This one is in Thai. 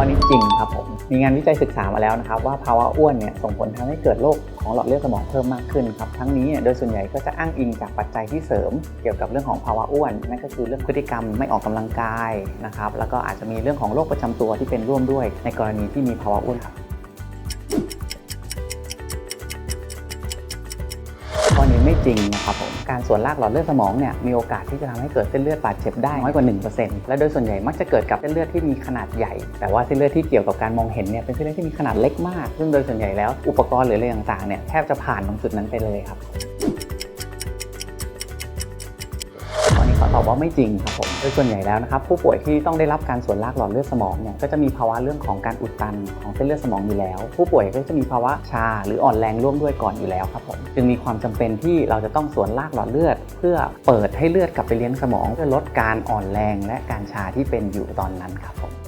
ข้อนี้จริงครับผม มีงานวิจัยศึกษามาแล้วนะครับว่าภาวะอ้วนเนี่ยส่งผลทำให้เกิดโรคของหลอดเลือดสมองเพิ่มมากขึ้นครับ ทั้งนี้เนี่ยโดยส่วนใหญ่ก็จะอ้างอิงจากปัจจัยที่เสริม เกี่ยวกับเรื่องของภาวะอ้วน นั่นก็คือเรื่องพฤติกรรมไม่ออกกำลังกายนะครับ แล้วก็อาจจะมีเรื่องของโรคประจำตัวที่เป็นร่วมด้วย ในกรณีที่มีภาวะอ้วนครับ อนี้ไม่จริงนะครับผมการส่วนลากหลอดเลือดสมองเนี่ยมีโอกาสที่จะทำให้เกิดเส้นเลือดบาดเจ็บได้น้อยกว่า 1%และโดยส่วนใหญ่มักจะเกิดกับเส้นเลือดที่มีขนาดใหญ่ แต่ว่าเส้นเลือดที่เกี่ยวกับการมองเห็นเนี่ยเป็นเส้นเลือดที่มีขนาดเล็กมาก ซึ่งโดยส่วนใหญ่แล้วอุปกรณ์หรืออะไรต่างๆเนี่ยแทบจะผ่านตรงจุดนั้นไปเลยครับ ว่าไม่จริงครับผมโดยส่วนใหญ่แล้วนะครับผู้ป่วยที่ต้องได้รับการส่วนลากหลอดเลือดสมองเนี่ยก็จะมีภาวะเรื่องของการอุดตันของเส้นเลือดสมองอยู่แล้ว ผู้ป่วยก็จะมีภาวะชาหรืออ่อนแรงร่วมด้วยก่อนอยู่แล้วครับผมจึงมีความจำเป็นที่เราจะต้องส่วนลากหลอดเลือด เพื่อเปิดให้เลือดกลับไปเลี้ยงสมอง เพื่อลดการอ่อนแรงและการชาที่เป็นอยู่ตอนนั้นครับผม